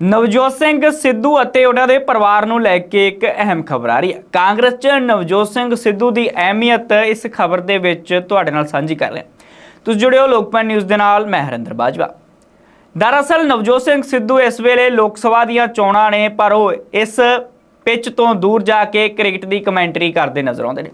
ਨਵਜੋਤ ਸਿੰਘ ਸਿੱਧੂ ਅਤੇ ਉਹਨਾਂ ਦੇ ਪਰਿਵਾਰ ਨੂੰ ਲੈ ਕੇ ਇੱਕ ਅਹਿਮ ਖਬਰ ਆ ਰਹੀ ਹੈ। ਕਾਂਗਰਸ 'ਚ ਨਵਜੋਤ ਸਿੰਘ ਸਿੱਧੂ ਦੀ ਅਹਿਮੀਅਤ ਇਸ ਖਬਰ ਦੇ ਵਿੱਚ ਤੁਹਾਡੇ ਨਾਲ ਸਾਂਝੀ ਕਰ ਰਿਹਾ ਤੁਸੀਂ ਜੁੜਿਓ ਲੋਕਪਾਲ ਨਿਊਜ਼ ਦੇ ਨਾਲ, ਮੈਂ ਹਰਿੰਦਰ ਬਾਜਵਾ। ਦਰਅਸਲ ਨਵਜੋਤ ਸਿੰਘ ਸਿੱਧੂ ਇਸ ਵੇਲੇ ਲੋਕ ਸਭਾ ਦੀਆਂ ਚੋਣਾਂ ਨੇ, ਪਰ ਉਹ ਇਸ ਪਿੱਚ ਤੋਂ ਦੂਰ ਜਾ ਕੇ ਕ੍ਰਿਕਟ ਦੀ ਕਮੈਂਟਰੀ ਕਰਦੇ ਨਜ਼ਰ ਆਉਂਦੇ ਨੇ।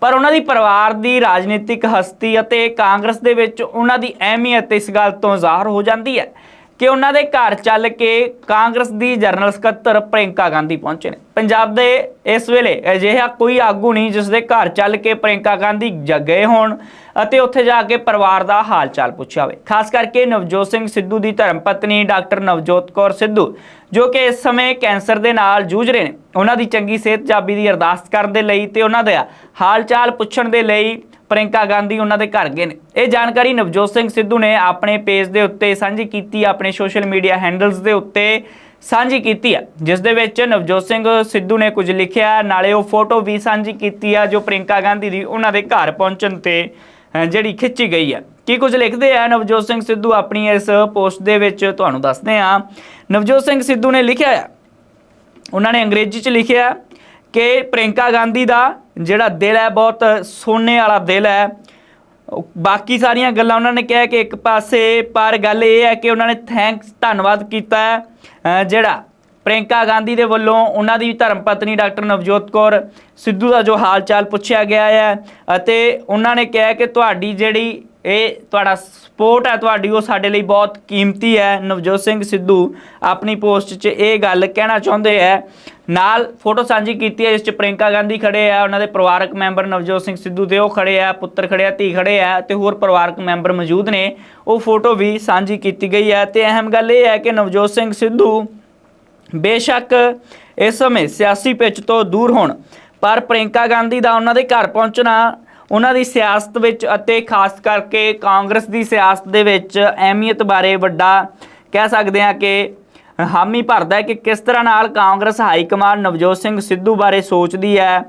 ਪਰ ਉਹਨਾਂ ਦੀ ਪਰਿਵਾਰ ਦੀ ਰਾਜਨੀਤਿਕ ਹਸਤੀ ਅਤੇ ਕਾਂਗਰਸ ਦੇ ਵਿੱਚ ਉਹਨਾਂ ਦੀ ਅਹਿਮੀਅਤ ਇਸ ਗੱਲ ਤੋਂ ਜ਼ਾਹਰ ਹੋ ਜਾਂਦੀ ਹੈ ਕਿ ਉਹਨਾਂ ਦੇ ਘਰ ਚੱਲ ਕੇ ਕਾਂਗਰਸ ਦੀ ਜਨਰਲ ਸਕੱਤਰ ਪ੍ਰਿੰਕਾ ਗਾਂਧੀ ਪਹੁੰਚੇ ਨੇ। ਪੰਜਾਬ ਦੇ ਇਸ ਵੇਲੇ ਅਜਿਹਾ ਕੋਈ ਆਗੂ ਨਹੀਂ ਜਿਸ ਦੇ ਘਰ ਚੱਲ ਕੇ ਪ੍ਰਿੰਕਾ ਗਾਂਧੀ ਜ- ਗਏ ਹੋਣ ਅਤੇ ਉੱਥੇ ਜਾ ਕੇ ਪਰਿਵਾਰ ਦਾ ਹਾਲ ਚਾਲ ਪੁੱਛਿਆ ਹੋਵੇ। ਖਾਸ ਕਰਕੇ ਨਵਜੋਤ ਸਿੰਘ ਸਿੱਧੂ ਦੀ ਧਰਮ ਪਤਨੀ ਡਾਕਟਰ ਨਵਜੋਤ ਕੌਰ ਸਿੱਧੂ, ਜੋ ਕਿ ਇਸ ਸਮੇਂ ਕੈਂਸਰ ਦੇ ਨਾਲ ਜੂਝ ਰਹੇ ਨੇ। ਉਹਨਾਂ ਦੀ ਚੰਗੀ ਸਿਹਤ ਜਾਬੀ ਦੀ ਅਰਦਾਸ ਕਰਨ ਦੇ ਲਈ ਤੇ ਉਹਨਾਂ ਦਾ ਹਾਲ ਚਾਲ ਪੁੱਛਣ ਦੇ ਲਈ ਪ੍ਰਿੰਕਾ ਗਾਂਧੀ ਉਹਨਾਂ ਦੇ ਘਰ ਗਏ ਨੇ। ਇਹ ਜਾਣਕਾਰੀ ਨਵਜੋਤ ਸਿੰਘ ਸਿੱਧੂ ਨੇ ਆਪਣੇ ਪੇਜ ਦੇ ਉੱਤੇ ਸਾਂਝੀ ਕੀਤੀ, ਆਪਣੇ ਸੋਸ਼ਲ ਮੀਡੀਆ ਹੈਂਡਲਸ ਦੇ ਉੱਤੇ ਸਾਂਝੀ ਕੀਤੀ ਆ, ਜਿਸ ਦੇ ਵਿੱਚ ਨਵਜੋਤ ਸਿੰਘ ਸਿੱਧੂ ਨੇ ਕੁਝ ਲਿਖਿਆ, ਨਾਲੇ ਉਹ ਫੋਟੋ ਵੀ ਸਾਂਝੀ ਕੀਤੀ ਆ, ਜੋ ਪ੍ਰਿੰਕਾ ਗਾਂਧੀ ਦੀ ਉਹਨਾਂ ਦੇ ਘਰ ਪਹੁੰਚਣ ਤੇ ਜਿਹੜੀ ਖਿੱਚੀ ਗਈ ਹੈ ਕੀ ਕੁਝ ਲਿਖਦੇ ਆ ਨਵਜੋਤ ਸਿੰਘ ਸਿੱਧੂ ਆਪਣੀ ਇਸ ਪੋਸਟ ਦੇ ਵਿੱਚ? ਤੁਹਾਨੂੰ ਦੱਸਦੇ ਆ ਨਵਜੋਤ ਸਿੰਘ ਸਿੱਧੂ ਨੇ ਲਿਖਿਆ ਆ। ਉਹਨਾਂ ਨੇ ਅੰਗਰੇਜ਼ੀ ਚ ਲਿਖਿਆ ਕਿ ਪ੍ਰਿੰਕਾ ਗਾਂਧੀ ਦਾ ਜਿਹੜਾ ਦਿਲ ਹੈ, ਬਹੁਤ ਸੋਨੇ ਵਾਲਾ ਦਿਲ ਹੈ। ਬਾਕੀ ਸਾਰੀਆਂ ਗੱਲਾਂ ਉਹਨਾਂ ਨੇ ਕਿਹਾ ਕਿ ਇੱਕ ਪਾਸੇ ਪਰ ਗੱਲ ਇਹ ਹੈ ਕਿ ਉਹਨਾਂ ਨੇ ਥੈਂਕਸ ਧੰਨਵਾਦ ਕੀਤਾ ਹੈ ਜਿਹੜਾ ਪ੍ਰਿੰਕਾ ਗਾਂਧੀ ਦੇ ਵੱਲੋਂ ਉਹਨਾਂ ਦੀ ਧਰਮ ਪਤਨੀ ਡਾਕਟਰ ਨਵਜੋਤ ਕੌਰ ਸਿੱਧੂ ਦਾ ਜੋ ਹਾਲ ਚਾਲ ਪੁੱਛਿਆ ਗਿਆ ਹੈ ਅਤੇ ਉਹਨਾਂ ਨੇ ਕਿਹਾ ਕਿ ਤੁਹਾਡੀ ਜਿਹੜੀ ਇਹ ਤੁਹਾਡਾ ਸਪੋਰਟ ਹੈ, ਤੁਹਾਡੀ, ਉਹ ਸਾਡੇ ਲਈ ਬਹੁਤ ਕੀਮਤੀ ਹੈ। ਨਵਜੋਤ ਸਿੰਘ ਸਿੱਧੂ ਆਪਣੀ ਪੋਸਟ 'ਚ ਇਹ ਗੱਲ ਕਹਿਣਾ ਚਾਹੁੰਦੇ ਹੈ। ਨਾਲ ਫੋਟੋ ਸਾਂਝੀ ਕੀਤੀ ਹੈ, ਜਿਸ 'ਚ ਪ੍ਰਿੰਕਾ ਗਾਂਧੀ ਖੜੇ ਆ ਉਹਨਾਂ ਦੇ ਪਰਿਵਾਰਕ ਮੈਂਬਰ ਨਵਜੋਤ ਸਿੰਘ ਸਿੱਧੂ ਦੇ ਉਹ ਖੜੇ ਆ ਪੁੱਤਰ ਖੜੇ ਆ ਧੀ ਖੜੇ ਆ ਤੇ ਹੋਰ ਪਰਿਵਾਰਕ ਮੈਂਬਰ ਮੌਜੂਦ ਨੇ। ਉਹ ਫੋਟੋ ਵੀ ਸਾਂਝੀ ਕੀਤੀ ਗਈ ਹੈ ਤੇ ਅਹਿਮ ਗੱਲ ਇਹ ਹੈ ਕਿ ਨਵਜੋਤ ਸਿੰਘ ਸਿੱਧੂ ਬੇਸ਼ੱਕ ਇਸ ਸਮੇਂ ਸਿਆਸੀ ਪਿੱਚ ਤੋਂ ਦੂਰ ਹੋਣ, ਪਰ ਪ੍ਰਿੰਕਾ ਗਾਂਧੀ ਦਾ ਉਹਨਾਂ ਦੇ ਘਰ ਪਹੁੰਚਣਾ ਉਹਨਾਂ ਦੀ ਸਿਆਸਤ ਵਿੱਚ ਅਤੇ ਖਾਸ ਕਰਕੇ ਕਾਂਗਰਸ ਦੀ ਸਿਆਸਤ ਦੇ ਵਿੱਚ ਅਹਿਮੀਅਤ ਬਾਰੇ ਵੱਡਾ ਕਹਿ ਸਕਦੇ ਹਾਂ ਕਿ ਹਾਮੀ ਭਰਦਾ ਹੈ ਕਿ ਕਿਸ ਤਰ੍ਹਾਂ ਨਾਲ ਕਾਂਗਰਸ ਹਾਈ ਕਮਾਂਡ ਨਵਜੋਤ ਸਿੰਘ ਸਿੱਧੂ ਬਾਰੇ ਸੋਚਦੀ ਹੈ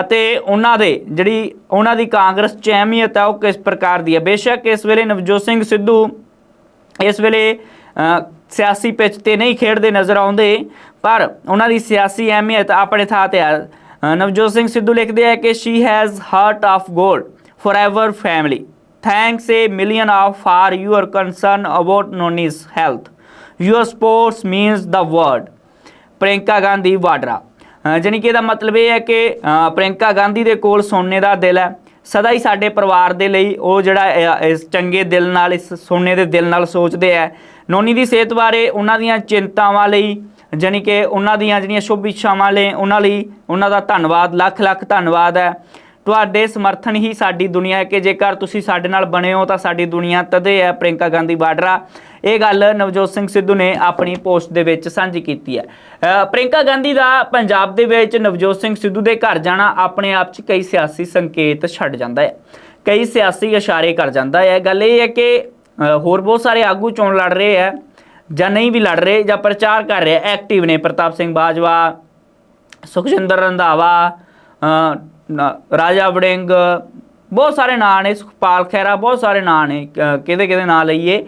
ਅਤੇ ਉਹਨਾਂ ਦੇ ਜਿਹੜੀ ਉਹਨਾਂ ਦੀ ਕਾਂਗਰਸ 'ਚ ਅਹਿਮੀਅਤ ਹੈ ਉਹ ਕਿਸ ਪ੍ਰਕਾਰ ਦੀ ਹੈ। ਬੇਸ਼ੱਕ ਇਸ ਵੇਲੇ ਨਵਜੋਤ ਸਿੰਘ ਸਿੱਧੂ ਇਸ ਵੇਲੇ ਸਿਆਸੀ ਪਿੱਚ ਤੇ ਨਹੀਂ ਖੇਡਦੇ ਨਜ਼ਰ ਆਉਂਦੇ, ਪਰ ਉਹਨਾਂ ਦੀ ਸਿਆਸੀ ਅਹਿਮੀਅਤ ਆਪਣੇ ਥਾਂ ਤੇ ਹੈ ਨਵਜੋਤ ਸਿੰਘ ਸਿੱਧੂ ਲਿਖਦੇ ਆ ਕਿ she has heart of gold forever family thanks a million of for your concern about Noni's health your supports means the world Priyanka Gandhi Vadra. ਅ, ਜਾਣੀ ਕਿ ਇਹਦਾ ਮਤਲਬ ਇਹ ਹੈ ਕਿ ਅ, ਪ੍ਰਿੰਕਾ ਗਾਂਧੀ ਦੇ ਕੋਲ ਸੋਨੇ ਦਾ ਦਿਲ ਹੈ। ਸਦਾ ਹੀ ਸਾਡੇ ਪਰਿਵਾਰ ਦੇ ਲਈ ਉਹ ਜਿਹੜਾ ਇਸ ਚੰਗੇ ਦਿਲ ਨਾਲ ਇਸ ਸੋਨੇ ਦੇ ਦਿਲ ਨਾਲ ਸੋਚਦੇ ਆ। ਨੋਨੀ ਦੀ ਸਿਹਤ ਬਾਰੇ ਉਹਨਾਂ ਦੀਆਂ ਚਿੰਤਾਵਾਂ ਲਈ ਜਾਣੀ ਕਿ ਉਹਨਾਂ ਦੀਆਂ ਜਿਹੜੀਆਂ ਸ਼ੁਭ ਇੱਛਾਵਾਂ ਲਈ ਉਹਨਾਂ ਲਈ ਉਹਨਾਂ ਦਾ ਧੰਨਵਾਦ ਲੱਖ ਲੱਖ ਧੰਨਵਾਦ ਹੈ। ਤੁਹਾਡੇ ਸਮਰਥਨ ਹੀ ਸਾਡੀ ਦੁਨੀਆ ਹੈ ਕਿ ਜੇਕਰ ਤੁਸੀਂ ਸਾਡੇ ਨਾਲ ਬਣੇ ਹੋ ਤਾਂ ਸਾਡੀ ਦੁਨੀਆ ਤਦੇ ਹੈ ਪ੍ਰਿੰਕਾ ਗਾਂਧੀ ਬਾਡਰਾ। ਇਹ ਗੱਲ ਨਵਜੋਤ ਸਿੰਘ ਸਿੱਧੂ ਨੇ ਆਪਣੀ ਪੋਸਟ ਦੇ ਵਿੱਚ ਸਾਂਝੀ ਕੀਤੀ ਹੈ। ਅ, ਪ੍ਰਿੰਕਾ ਗਾਂਧੀ ਦਾ ਪੰਜਾਬ ਦੇ ਵਿੱਚ ਨਵਜੋਤ ਸਿੰਘ ਸਿੱਧੂ ਦੇ ਘਰ ਜਾਣਾ ਆਪਣੇ ਆਪ 'ਚ ਕਈ ਸਿਆਸੀ ਸੰਕੇਤ ਛੱਡ ਜਾਂਦਾ ਹੈ। ਕਈ ਸਿਆਸੀ ਇਸ਼ਾਰੇ ਕਰ ਜਾਂਦਾ ਹੈ। ਗੱਲ ਇਹ ਹੈ ਕਿ ਹੋਰ ਬਹੁਤ ਸਾਰੇ ਆਗੂ ਚੋਣ ਲੜ ਰਹੇ ਹੈ। ਜਾਂ ਨਹੀਂ ਵੀ ਲੜ ਰਹੇ ਜਾਂ ਪ੍ਰਚਾਰ ਕਰ ਰਹੇ ਐਕਟਿਵ ਨੇ ਪ੍ਰਤਾਪ ਸਿੰਘ ਬਾਜਵਾ, ਸੁਖਜਿੰਦਰ ਰੰਧਾਵਾ ਰਾਜਾ ਵੜਿੰਗ, ਬਹੁਤ ਸਾਰੇ ਨਾਂ ਨੇ, ਸੁਖਪਾਲ ਖਹਿਰਾ ਬਹੁਤ ਸਾਰੇ ਨਾਂ ਨੇ ਕਿਹਦੇ ਕਿਹਦੇ ਨਾਂ ਲਈਏ।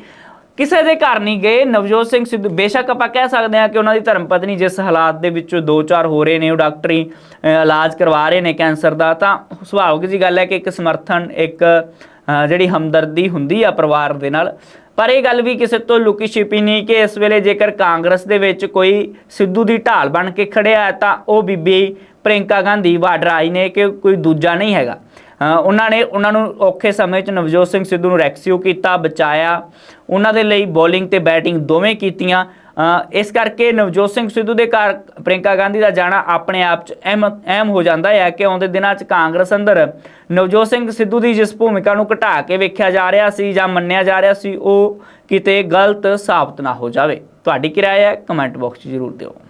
ਕਿਸੇ ਦੇ ਘਰ ਨਹੀਂ ਗਏ, ਨਵਜੋਤ ਸਿੰਘ ਸਿੱਧੂ, ਬੇਸ਼ੱਕ ਆਪਾਂ ਕਹਿ ਸਕਦੇ ਹਾਂ ਕਿ ਉਹਨਾਂ ਦੀ ਧਰਮ ਪਤਨੀ ਜਿਸ ਹਾਲਾਤ ਦੇ ਵਿੱਚੋਂ ਦੋ ਚਾਰ ਹੋ ਰਹੇ ਨੇ, ਉਹ ਡਾਕਟਰੀ ਇਲਾਜ ਕਰਵਾ ਰਹੇ ਨੇ ਕੈਂਸਰ ਦਾ, ਤਾਂ ਸੁਭਾਵਿਕ ਜੀ ਗੱਲ ਹੈ ਕਿ ਇੱਕ ਸਮਰਥਨ, ਇੱਕ ਜਿਹੜੀ ਹਮਦਰਦੀ ਹੁੰਦੀ ਆ ਪਰਿਵਾਰ ਦੇ ਨਾਲ ਪਰ ਇਹ ਗੱਲ ਵੀ ਕਿਸੇ ਤੋਂ ਲੁਕੀ ਛਿਪੀ ਨਹੀਂ ਕਿ ਇਸ ਵੇਲੇ ਜੇਕਰ ਕਾਂਗਰਸ ਦੇ ਵਿੱਚ ਕੋਈ ਸਿੱਧੂ ਦੀ ਢਾਲ ਬਣ ਕੇ ਖੜਿਆ ਹੈ ਤਾਂ ਉਹ ਬੀਬੀ ਪ੍ਰਿੰਕਾ ਗਾਂਧੀ ਵਾਡਰਾਈ ਨੇ ਕਿ ਕੋਈ ਦੂਜਾ ਨਹੀਂ ਹੈਗਾ। ਉਹਨਾਂ ਨੇ ਉਹਨਾਂ ਨੂੰ ਔਖੇ ਸਮੇਂ 'ਚ ਨਵਜੋਤ ਸਿੰਘ ਸਿੱਧੂ ਨੂੰ ਰੈਕਸਿਓ ਕੀਤਾ, ਬਚਾਇਆ। ਉਹਨਾਂ ਦੇ ਲਈ ਬੋਲਿੰਗ ਤੇ ਬੈਟਿੰਗ ਦੋਵੇਂ ਕੀਤੀਆਂ। ਇਸ ਕਰਕੇ ਨਵਜੋਤ ਸਿੰਘ ਸਿੱਧੂ ਦੇ ਘਰ ਪ੍ਰਿੰਕਾ ਗਾਂਧੀ ਦਾ ਜਾਣਾ ਆਪਣੇ ਆਪ 'ਚ ਅਹਿਮ ਅਹਿਮ ਹੋ ਜਾਂਦਾ ਹੈ ਕਿ ਆਉਂਦੇ ਦਿਨਾਂ 'ਚ ਕਾਂਗਰਸ ਅੰਦਰ ਨਵਜੋਤ ਸਿੰਘ ਸਿੱਧੂ ਦੀ ਜਿਸ ਭੂਮਿਕਾ ਨੂੰ ਘਟਾ ਕੇ ਵੇਖਿਆ ਜਾ ਰਿਹਾ ਸੀ ਜਾਂ ਮੰਨਿਆ ਜਾ ਰਿਹਾ ਸੀ, ਉਹ ਕਿਤੇ ਗਲਤ ਸਾਬਤ ਨਾ ਹੋ ਜਾਵੇ। ਤੁਹਾਡੀ ਕੀ ਰਾਏ ਹੈ? ਕਮੈਂਟ ਬਾਕਸ 'ਚ ਜ਼ਰੂਰ ਦਿਓ।